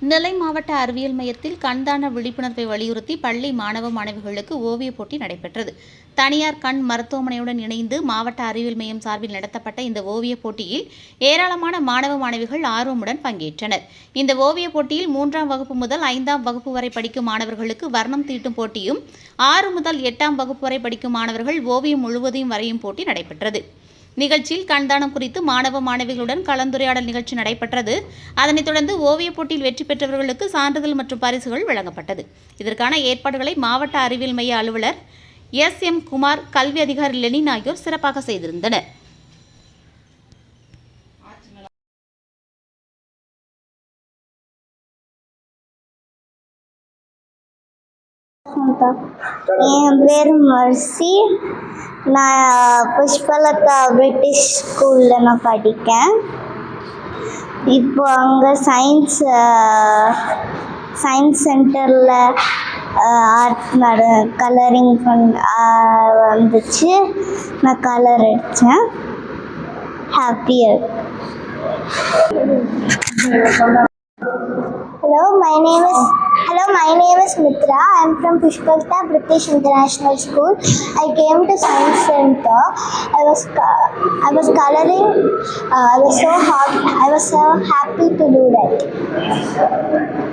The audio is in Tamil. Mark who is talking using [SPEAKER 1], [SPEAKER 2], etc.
[SPEAKER 1] நெல்லை மாவட்ட அறிவியல் மையத்தில் கண்தான விழிப்புணர்வை வலியுறுத்தி பள்ளி மாணவ மாணவிகளுக்கு ஓவியப் போட்டி நடைபெற்றது. தனியார் கண் மருத்துவமனையுடன் இணைந்து மாவட்ட அறிவியல் மையம் சார்பில் நடத்தப்பட்ட இந்த ஓவியப் போட்டியில் ஏராளமான மாணவ மாணவிகள் ஆர்வமுடன் பங்கேற்றனர். இந்த ஓவியப் போட்டியில் மூன்றாம் வகுப்பு முதல் ஐந்தாம் வகுப்பு வரை படிக்கும் மாணவர்களுக்கு வர்ணம் தீட்டும் போட்டியும் ஆறு முதல் எட்டாம் வகுப்பு வரை படிக்கும் மாணவர்கள் ஓவியம் முழுவதையும் வரையும் போட்டி நடைபெற்றது. நிகழ்ச்சியில் கண்தானம் குறித்து மாணவ மாணவிகளுடன் கலந்துரையாடல் நிகழ்ச்சி நடைபெற்றது. அதனைத் தொடர்ந்து ஓவியப் போட்டியில் வெற்றி பெற்றவர்களுக்கு சான்றிதழ் மற்றும் பரிசுகள் வழங்கப்பட்டது. இதற்கான ஏற்பாடுகளை மாவட்ட அறிவியல் மைய அலுவலர் எஸ் எம் குமார் கல்வி அதிகாரி லெனின் ஆகியோர் சிறப்பாக செய்திருந்தனர்.
[SPEAKER 2] என் பேர் மர்சி. நான் புஷ்பலதா பிரிட்டிஷ் ஸ்கூலில் நான் படிக்கேன். இப்போ அங்கே சயின்ஸ் சயின்ஸ் சென்டரில் ஆர்ட் நட கலரிங் பண் வந்துச்சு. நான் கலர் அடித்தேன் happier hello my name is my name is Mitra. I am from Pushpalta British International School. I came to Science Center. I was I was coloring. Uh, I was so hot. I was so happy to do that.